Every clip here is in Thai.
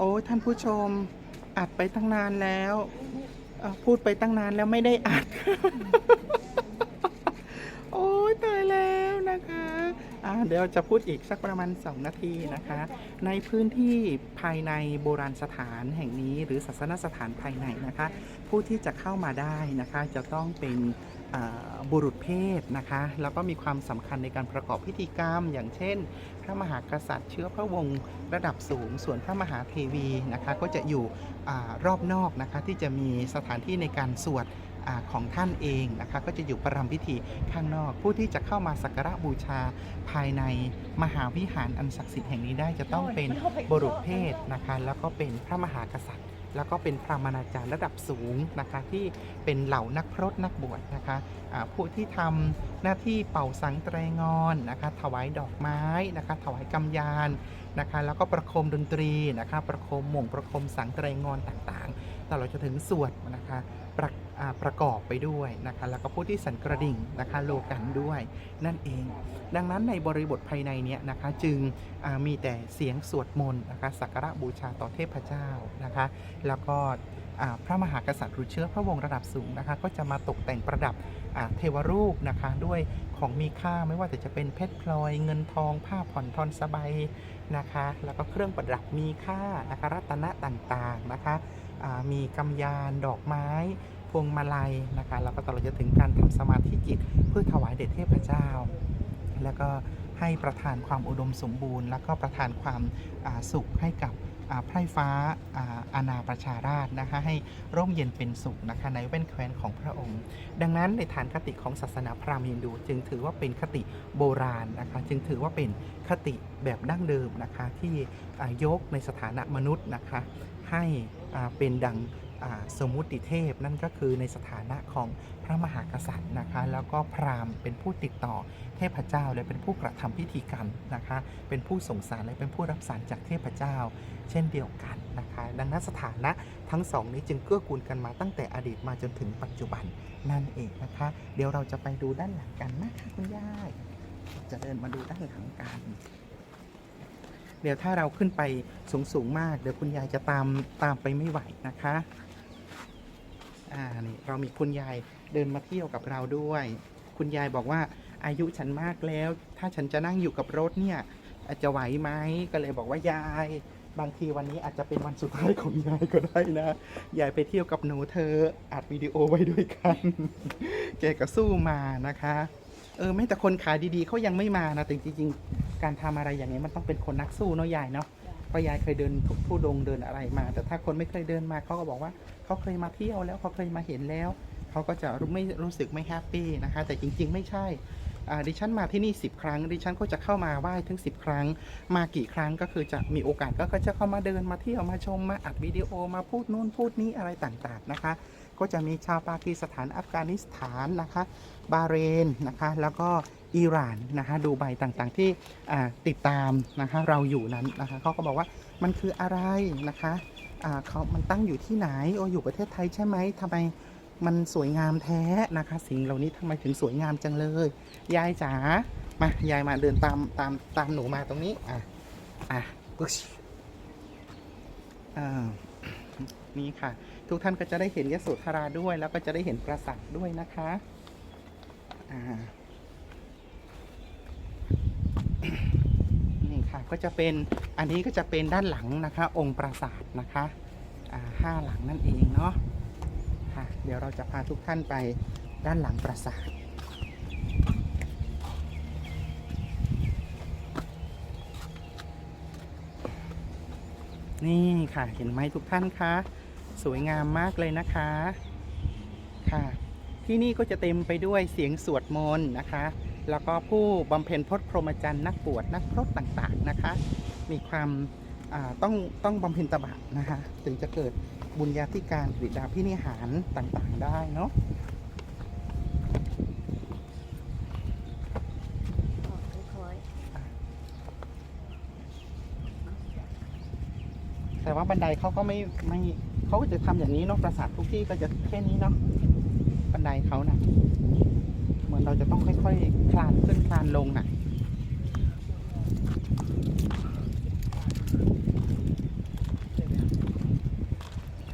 โอ้ท่านผู้ชมอัดไปตั้งนานแล้วพูดไปตั้งนานแล้วไม่ได้อัด โอ้ยตายแล้วนะคะเดี๋ยวจะพูดอีกสักประมาณ 2 นาทีนะคะ ในพื้นที่ภายในโบราณสถานแห่งนี้ หรือศาสนสถานภายในนะคะ ผู้ที่จะเข้ามาได้นะคะ จะต้องเป็น บุรุษเพศนะคะ แล้วก็มีความสำคัญในการประกอบพิธีกรรม อย่างเช่น พระมหากษัตริย์เชื้อพระวงศ์ระดับสูง ส่วนพระมหาเทวีนะคะก็จะอยู่อรอบนอกนะคะที่จะมีสถานที่ในการสวดอของท่านเองนะคะก็จะอยู่ประรำพิธีข้างนอก ผู้ที่จะเข้ามาสักการะบูชาภายในมหาวิหารอันศักดิ์สิทธิ์แห่งนี้ได้จะต้องเป็นบุรุษเพศนะคะแล้วก็เป็นพระมหากษัตริย์ แล้วก็เป็นพระมณาจารย์ระดับสูงนะคะที่เป็นเหล่านักพรตนักบวชนะคะะผู้ที่ทำหน้าที่เป่าสังแตรงอนนะคะถวายดอกไม้นะคะถวายกำยานนะคะแล้วก็ประโคมดนตรีนะคะประโคมหม่งประโคมสังแตรงอนต่างๆตลอดจนถึงสวดนะคะประ ประกอบไปด้วยนะคะแล้วก็ผู้ที่สั่นกระดิ่งนะคะโลกันด้วย นั่นเอง ดังนั้นในบริบทภายในเนี้ยนะคะจึงมีแต่เสียงสวดมนต์นะคะสักการะบูชาต่อเทพเจ้านะคะ แล้วก็พระมหากษัตริย์หรือเชื้อพระวงศ์ระดับสูงนะคะ ก็จะมาตกแต่งประดับเทวรูปนะคะด้วยของมีค่าไม่ว่าจะเป็นเพชรพลอยเงินทอง ผ้าผ่อนทอนสบายนะคะ แล้วก็เครื่องประดับมีค่านะคะรัตนะต่างๆนะคะมีกำยานดอกไม้ พวงมาลัยนะคะแล้วก็ตลอดจนถึงการทำสมาธิจิต เพื่อถวายแด่เทพเจ้า แล้วก็ให้ประทานความอุดมสมบูรณ์ แล้วก็ประทานความาสุขให้กับไพร่ฟ้าอาอาณาประชาราชนะคะให้ร่มเย็นเป็นสุขนะคะในแว่นแคว้นของพระองค์ ดังนั้นในฐานคติของศาสนาพราหมณ์ฮินดูจึงถือว่าเป็นคติโบราณนะคะจึงถือว่าเป็นคติแบบดั้งเดิมนะคะที่ยกในสถานะมนุษย์นะคะให้เป็นดัง สมุติเทพนั่นก็คือในสถานะของพระมหากษัตริย์นะคะ แล้วก็พราหมณ์เป็นผู้ติดต่อเทพเจ้าและเป็นผู้กระทำพิธีกรรมนะคะ เป็นผู้ส่งสารและเป็นผู้รับสารจากเทพเจ้า เช่นเดียวกันนะคะ ดังนั้นสถานะทั้งสองนี้จึงเกื้อกูลกันมาตั้งแต่อดีตมาจนถึงปัจจุบันนั่นเองนะคะ เดี๋ยวเราจะไปดูด้านหลังกันนะคะคุณย่ายจะเดินมาดูด้านหลังกันเดี๋ยวถ้าเราขึ้นไปสูงสูงๆมาก เดี๋ยวคุณยายจะตามตามไปไม่ไหวนะคะ อ่านี่เรามีคุณยายเดินมาเที่ยวกับเราด้วย คุณยายบอกว่าอายุฉันมากแล้ว ถ้าฉันจะนั่งอยู่กับรถเนี่ย อาจจะไหวไหมก็เลยบอกว่ายาย บางทีวันนี้อาจจะเป็นวันสุดท้ายของยายก็ได้นะยายไปเที่ยวกับหนูเธออัดวิดีโอไว้ด้วยกันแกก็สู้มานะคะเออแม้แต่คนขายดีๆเขายังไม่มานะแต่จริงๆ การทำอะไรอย่างนี้มันต้องเป็นคนนักสู้เนาะยายเนาะ เพรายายเคยเดินทุกผู้ดงเดินอะไรมา แต่ถ้าคนไม่เคยเดินมาเขาก็บอกว่าเขาเคยมาเที่ยวแล้วเขาเคยมาเห็นแล้วเขาก็จะรู้ไม่รู้สึกไม่แฮปปี้นะคะ แต่จริง ๆ ไม่ใช่ดิฉันมาที่นี่ 10 ครั้ง ดิฉันก็จะเข้ามาไหว้ถึง 10 ครั้ง มากี่ครั้งก็คือจะมีโอกาสก็จะเข้ามาเดินมาเที่ยวมาชมมาอัดวิดีโอมาพูดนู่นพูดนี้อะไรต่างๆนะคะ ก็จะมีชาวปากีสถานอัฟกานิสถานนะคะ บาเรนนะคะ แล้วก็ อิหร่านนะคะดูไบต่างๆที่ติดตามนะคะเราอยู่นั้นนะคะเขาก็บอกว่ามันคืออะไรนะคะเขามันตั้งอยู่ที่ไหนโออยู่ประเทศไทยใช่ไหมทำไมมันสวยงามแท้นะคะ สิ่งเหล่านี้ทำไมถึงสวยงามจังเลย ยายจ๋ามายายมาเดินตามตามตามหนูมาตรงนี้อะอะปึ๊ชอ่านี่ค่ะ ทุกท่านก็จะได้เห็นยโสธราด้วย แล้วก็จะได้เห็นปราสาทด้วยนะคะอ่า นี่ค่ะ ก็จะเป็นอันนี้ก็จะเป็นด้านหลังนะคะ องค์ปราสาทนะคะห้าหลังนั่นเองเนาะค่ะเดี๋ยวเราจะพาทุกท่านไปด้านหลังปราสาทนี่ค่ะเห็นไหมทุกท่านคะสวยงามมากเลยนะคะค่ะ ที่นี่ก็จะเต็มไปด้วยเสียงสวดมนต์นะคะ แล้วก็ผู้บำเพ็ญพจน์พรหมจรรย์นักบวชนักพรตต่างๆนะคะ มีความาต้องต้องบำเพ็ญตบะนะคะ ถึงจะเกิดบุญญาธิการกฤษดาพินิหารต่างๆได้เนาะแต่ว่าบันไดเขาก็ไม่ไม่เขาก็จะทำอย่างนี้เนาะปราสาททุกที่ก็จะแค่นี้เนาะบันไดเขานะ่ะ เหมือนเราจะต้องค่อยๆ คลานขึ้นคลานลงน่ะ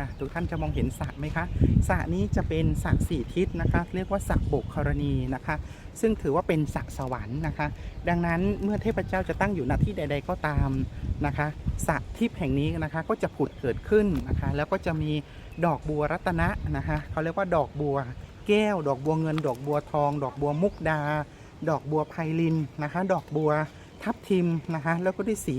คนะทุกท่านจะมองเห็นสระไหมคะสระนี้จะเป็นสระสี่ทิศนะคะ เรียกว่าสระโบกกรณีนะคะ ซึ่งถือว่าเป็นสระสวรรค์นะคะ ดังนั้นเมื่อเทพเจ้าจะตั้งอยู่ณที่ใด ๆก็ตามนะคะสระทิพย์แห่งนี้นะคะก็จะผุดเกิดขึ้นนะคะ แล้วก็จะมีดอกบัวรัตนะนะคะเขาเรียกว่าดอกบัว แก้ว ดอกบัวเงิน ดอกบัวทอง ดอกบัวมุกดา ดอกบัวไพลินนะคะ ดอกบัวทับทิมนะคะแล้วก็ด้วยสี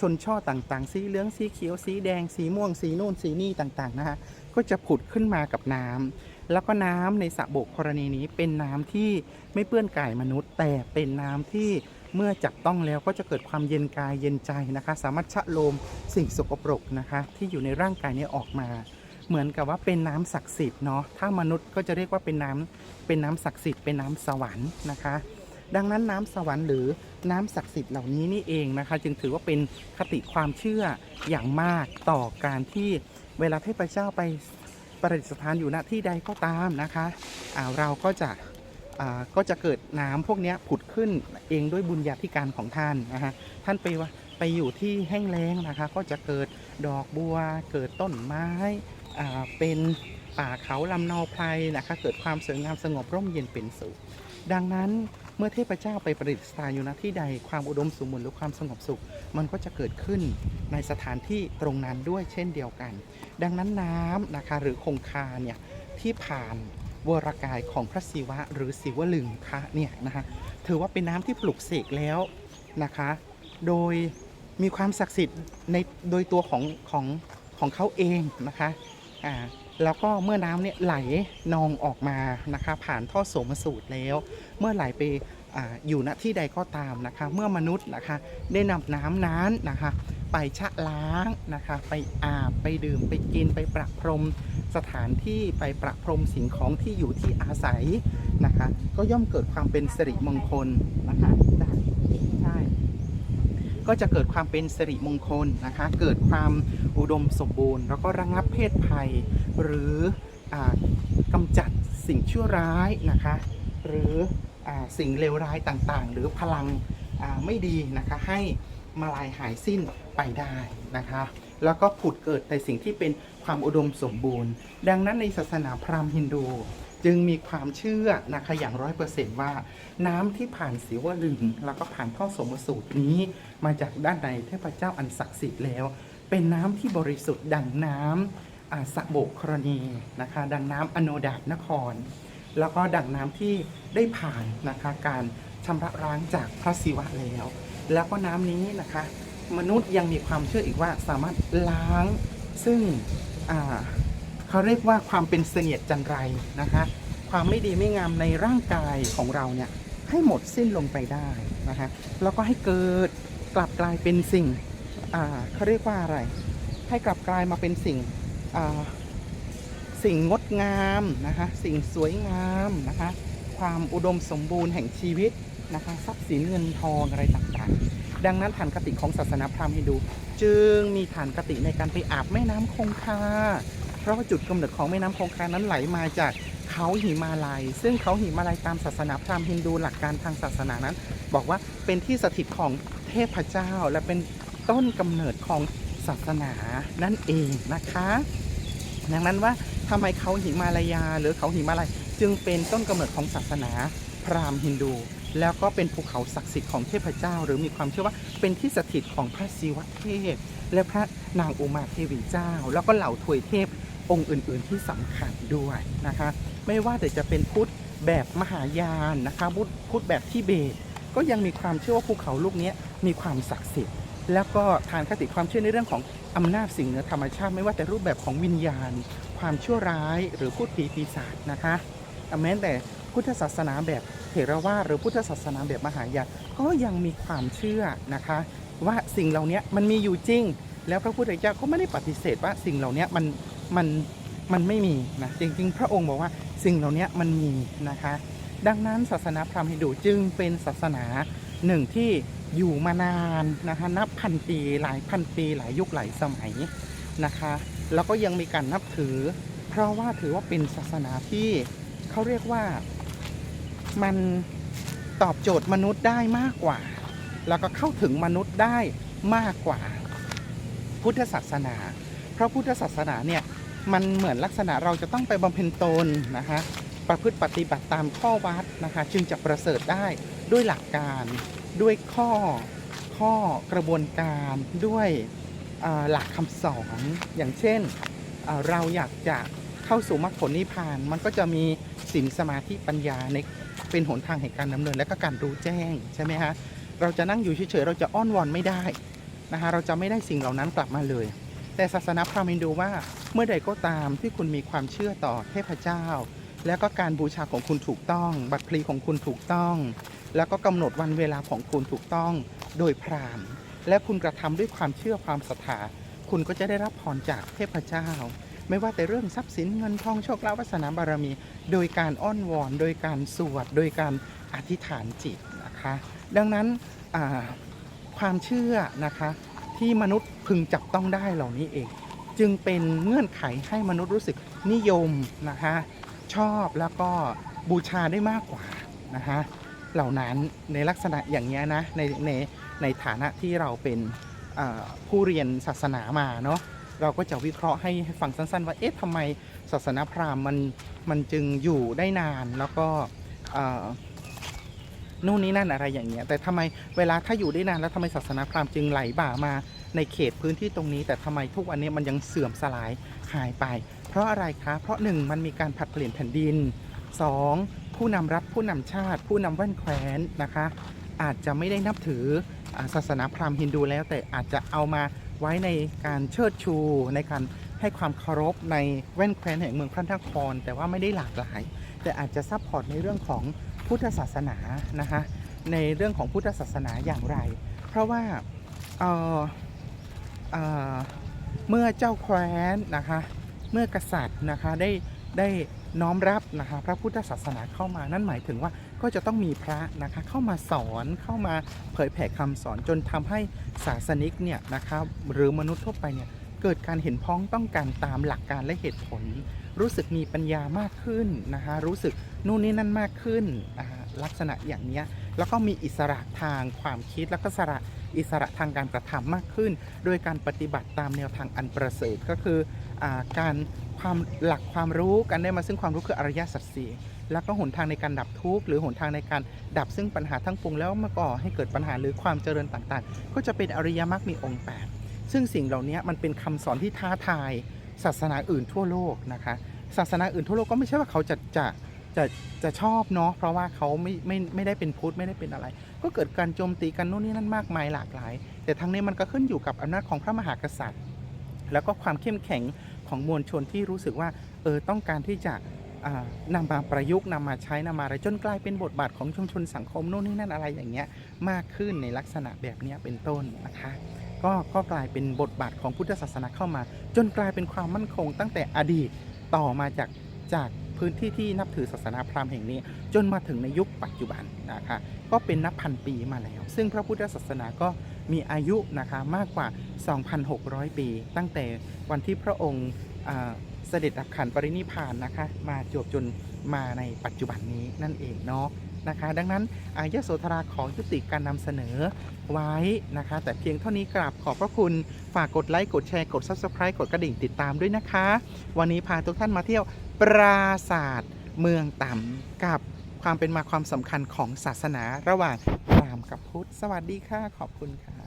ชนช่อต่างๆ สีเหลืองสีเขียวสีแดงสีม่วงสีนู่นสีนี่ต่างๆนะคะก็จะผุดขึ้นมากับน้ำแล้วก็น้ำในสระโบกกรณีนี้เป็นน้ำที่ไม่เปื้อนกายมนุษย์ แต่เป็นน้ำที่เมื่อจับต้องแล้วก็จะเกิดความเย็นกายเย็นใจนะคะ สามารถชะโลมสิ่งสกปรกนะคะ ที่อยู่ในร่างกายนี้ออกมา เหมือนกับว่าเป็นน้ำศักดิ์สิทธิ์เนาะถ้ามนุษย์ก็จะเรียกว่าเป็นน้ำเป็นน้ำศักดิ์สิทธิ์เป็นน้ำสวรรค์นะคะ ดังนั้นน้ำสวรรค์หรือน้ำศักดิ์สิทธิ์เหล่านี้นี่เองนะคะ จึงถือว่าเป็นคติความเชื่ออย่างมากต่อการที่เวลาเทพเจ้าไปประดิษฐานอยู่ณที่ใดก็ตามนะคะอ่าเราก็จะก็จะเกิดน้ำพวกนี้ผุดขึ้นเองด้วยบุญญาธิการของท่านนะคะท่านไปว่าไปอยู่ที่แห้งแล้งนะคะ ก็จะเกิดดอกบัวเกิดต้นไม้ เป็นป่าเขาลำนาไพรนะคะเกิดความสวยงามสงบร่มเย็นเป็นสุขดังนั้นเมื่อเทพเจ้าไปประดิษฐานอยู่ณที่ใดความอุดมสมบูรณ์หรือความสงบสุข มันก็จะเกิดขึ้นในสถานที่ตรงนั้นด้วยเช่นเดียวกัน ดังนั้นน้ำนะคะหรือคงคาเนี่ยที่ผ่านวรกายของพระศิวะหรือศิวลึงคะเนี่ยนะคะถือว่าเป็นน้ำที่ปลุกเสกแล้วนะคะ โดยมีความศักดิ์สิทธิ์ในโดยตัวของของของเขาเองนะคะ อ่าแล้วก็เมื่อน้ำเนี่ยไหลนองออกมานะคะผ่านท่อโสมสูตรแล้ว เมื่อไหลไปออยู่ณที่ใดก็ตามนะคะ เมื่อมนุษย์นะคะได้นำน้ำนั้นนะคะ ไปชะล้างนะคะ ไปอาบไปดื่มไปกินไปประพรมสถานที่ไปประพรมสิ่งของที่อยู่ที่อาศัยนะคะ ก็ย่อมเกิดความเป็นสิริมงคลนะคะ ก็จะเกิดความเป็นสิริมงคลนะคะ เกิดความอุดมสมบูรณ์ แล้วก็ระงับเพศภัย หรืออากำจัดสิ่งชั่วร้ายนะคะ หรืออสิ่งเลวร้ายต่างๆ หรือพลังไม่ดีนะคะให้มาลายหายสิ้นไปได้นะคะ แล้วก็ผุดเกิดในสิ่งที่เป็นความอุดมสมบูรณ์ ดังนั้นในศาสนาพราหมณ์ฮินดู จึงมีความเชื่อนะคะอย่างร้อยเปอร์เซนต์ว่า น้ำที่ผ่านศิวลึง แล้วก็ผ่านท่อสมสูตรนี้ มาจากด้านในเทพเจ้าอันศักดิ์สิทธิ์แล้ว เป็นน้ำที่บริสุทธิ์ดังน้ำอาสะโบกครณีนะคะ ดังน้ำอโนดาตนคร แล้วก็ดังน้ำที่ได้ผ่านนะคะการชำระล้างจากพระศิวะแล้ว แล้วก็น้ำนี้นะคะ มนุษย์ยังมีความเชื่ออีกว่าสามารถล้างซึ่งอ่า เขาเรียกว่าความเป็นเสนียดจันไรนะคะ ความไม่ดีไม่งามในร่างกายของเราเนี่ยให้หมดสิ้นลงไปได้นะคะแล้วก็ให้เกิดกลับกลายเป็นสิ่งเขาเรียกว่าอะไร ให้กลับกลายมาเป็นสิ่งสิ่งงดงามนะคะสิ่งสวยงามนะคะความอุดมสมบูรณ์แห่งชีวิตนะคะทรัพย์สินเงินทองอะไรต่างๆ ดังนั้นฐานคติของศาสนาพราหมณ์ฮินดู จึงมีฐานคติในการไปอาบแม่น้ำคงคา เพราะว่าจุดกำเนิดของแม่น้ำคงคานั้นไหลมาจากเขาหิมาลัย ซึ่งเขาหิมาลัยตามศาสนาพราหมณ์ฮินดูหลักการทางศาสนานั้น บอกว่าเป็นที่สถิตของเทพเจ้า และเป็นต้นกำเนิดของศาสนานั่นเองนะคะ ดังนั้นว่าทำไมเขาหิมาลายา หรือเขาหิมาลัยจึงเป็นต้นกำเนิดของศาสนาพราหมณ์ฮินดู แล้วก็เป็นภูเขาศักดิ์สิทธิ์ของเทพเจ้า หรือมีความเชื่อว่าเป็นที่สถิตของพระศิวะเทพ และพระนางอุมาเทวีเจ้า แล้วก็เหล่าทวยเทพ องค์อื่น ๆ ที่สำคัญด้วยนะคะ ไม่ว่าแต่จะเป็นพุทธแบบมหายานนะคะพุทธพุทธแบบทิเบต ก็ยังมีความเชื่อว่าภูเขาลูกนี้มีความศักดิ์สิทธิ์ แล้วก็ทานคติความเชื่อในเรื่องของอำนาจสิ่งเหนือธรรมชาติไม่ว่าแต่รูปแบบของวิญญาณ ความชั่วร้ายหรือพูดผีปีศาจนะคะแม้แต่พุทธศาสนาแบบเถรวาทหรือพุทธศาสนาแบบมหายานก็ยังมีความเชื่อนะคะ ว่าสิ่งเหล่านี้มันมีอยู่จริง แล้วพระพุทธเจ้าก็ไม่ได้ปฏิเสธว่าสิ่งเหล่านี้มัน มันมันไม่มีนะจริงๆ พระองค์บอกว่าสิ่งเหล่านี้มันมีนะคะ ดังนั้นศาสนาพราหมณ์ฮินดูจึงเป็นศาสนาหนึ่งที่อยู่มานานนะคะนับพันปีหลายพันปีหลายยุคหลายสมัยนะคะ แล้วก็ยังมีการนับถือ เพราะว่าถือว่าเป็นศาสนาที่เขาเรียกว่ามันตอบโจทย์มนุษย์ได้มากกว่า แล้วก็เข้าถึงมนุษย์ได้มากกว่า พุทธศาสนา เพราะพุทธศาสนาเนี่ย มันเหมือนลักษณะเราจะต้องไปบำเพ็ญตนนะคะประพฤติปฏิบัติตามข้อวัดนะคะจึงจะประเสริฐได้ด้วยหลักการด้วยข้อข้อกระบวนการด้วยหลักคำสอนอย่างเช่นเราอยากจะเข้าสู่มรรคผลนิพพาน มันก็จะมีศีลสมาธิปัญญาในเป็นหนทางแห่งการดำเนินและก็การรู้แจ้งใช่ไหมฮะเราจะนั่งอยู่เฉยๆเราจะอ้อนวอนไม่ได้นะคะเราจะไม่ได้สิ่งเหล่านั้นกลับมาเลย แต่ศาสนาพราหมณ์ฮินดูว่าเมื่อใดก็ตามที่คุณมีความเชื่อต่อเทพเจ้า แล้วก็การบูชาของคุณถูกต้อง บัตรพลีของคุณถูกต้อง แล้วก็กำหนดวันเวลาของคุณถูกต้อง โดยพราหมณ์ และคุณกระทำด้วยความเชื่อความศรัทธาคุณก็จะได้รับพรจากเทพเจ้า ไม่ว่าแต่เรื่องทรัพย์สินเงินทองโชคลาภวาสนาบารมี โดยการอ้อนวอน โดยการสวด โดยการอธิษฐานจิตนะคะ ดังนั้นความเชื่อนะคะ ที่มนุษย์พึงจับต้องได้เหล่านี้เอง จึงเป็นเงื่อนไขให้มนุษย์รู้สึกนิยมนะคะชอบแล้วก็บูชาได้มากกว่านะคะเหล่านั้นในลักษณะอย่างนี้นะในในในฐานะที่เราเป็นผู้เรียนศาสนามาเนาะเราก็จะวิเคราะห์ให้ฟังสั้นๆ ว่า เอ๊ะทำไมศาสนาพราหมณ์มันมันจึงอยู่ได้นานแล้วก็ นู่นนี่นั่นอะไรอย่างเงี้ยแต่ทำไมเวลาถ้าอยู่ได้นานแล้วทำไมศาสนาพราหมณ์จึงไหลบ่ามาในเขตพื้นที่ตรงนี้ แต่ทำไมทุกวันนี้มันยังเสื่อมสลายหายไป เพราะอะไรคะ เพราะหนึ่งมันมีการผัดเปลี่ยนแผ่นดินสองผู้นำรัฐผู้นำชาติ ผู้นำแว่นแคว้นนะคะ อาจจะไม่ได้นับถืออาศาสนาพราหมณ์ฮินดูแล้วแต่อาจจะเอามาไว้ในการเชิดชูในการให้ความเคารพในแว่นแคว้นแห่งเมืองพระนคร แต่ว่าไม่ได้หลากหลาย แต่อาจจะซัพพอร์ตในเรื่องของ พุทธศาสนานะคะในเรื่องของพุทธศาสนาอย่างไร เพราะว่าเเเมื่อเจ้าแคว้นนะคะเมื่อกษัตริย์นะคะได้ได้น้อมรับนะคะพระพุทธศาสนาเข้ามานั่นหมายถึงว่าก็จะต้องมีพระนะคะเข้ามาสอนเข้ามาเผยแผ่คำสอนจนทำให้ศาสนิกเนี่ยนะคะหรือมนุษย์ทั่วไปเนี่ย เกิดการเห็นพ้องต้องการตามหลักการและเหตุผล รู้สึกมีปัญญามากขึ้นนะคะรู้สึกนู่นนี่นั่นมากขึ้นนะะลักษณะอย่างนี้แล้วก็มีอิสระทางความคิดแล้วก็สระอิสระทางการกระทำมากขึ้น โดยการปฏิบัติตามแนวทางอันประเสริฐก็คืออการความหลักความรู้การได้มาซึ่งความรู้คืออริยสัจสี่แล้วก็หนทางในการดับทุกข์หรือหนทางในการดับซึ่งปัญหาทั้งปวงแล้วมาก่อให้เกิดปัญหาหรือความเจริญต่างๆ ก็จะเป็นอริยมรรคมีองค์แปด ซึ่งสิ่งเหล่านี้มันเป็นคำสอนที่ท้าทาย ศาสนาอื่นทั่วโลกนะคะ ศาสนาอื่นทั่วโลกก็ไม่ใช่ว่าเขาจะจะจะจะชอบเนาะเพราะว่าเขาไม่ไม่ไม่ได้เป็นพุทธไม่ได้เป็นอะไร ก็เกิดการโจมตีกันนู่นนี่นั่นมากมายหลากหลาย แต่ทั้งนี้มันก็ขึ้นอยู่กับอำนาจของพระมหากษัตริย์ แล้วก็ความเข้มแข็งของมวลชนที่รู้สึกว่าเออต้องการที่จะนำมาประยุกต์นำมาใช้นำมาอะไรจนกลายเป็นบทบาทของชุมชนสังคมโน่นนี่นั่นอะไรอย่างเงี้ยมากขึ้นในลักษณะแบบนี้เป็นต้นนะคะ ก็ก็กลายเป็นบทบาทของพุทธศาสนาเข้ามา จนกลายเป็นความมั่นคงตั้งแต่อดีตต่อมาจากจากพื้นที่ที่นับถือศาสนาพราหมณ์แห่งนี้ จนมาถึงในยุคปัจจุบันนะคะก็เป็นนับพันปีมาแล้ว ซึ่งพระพุทธศาสนาก็มีอายุนะคะมากกว่า 2,600 ปี ตั้งแต่วันที่พระองค์เสด็จดับขันปรินิพานนะคะมาจบจนมาในปัจจุบันนี้นั่นเองเนาะ นะคะ ดังนั้นอายโสธราขอยุติการนำเสนอไว้นะคะ แต่เพียงเท่านี้กราบขอบพระคุณฝากกดไลค์กดแชร์กด Subscribe กดกระดิ่งติดตามด้วยนะคะ วันนี้พาทุกท่านมาเที่ยวปราศาสตร์เมืองต่ำกับความเป็นมาความสำคัญของศาสนาระหว่างพราหมณ์กับพุทธ สวัสดีค่ะ ขอบคุณค่ะ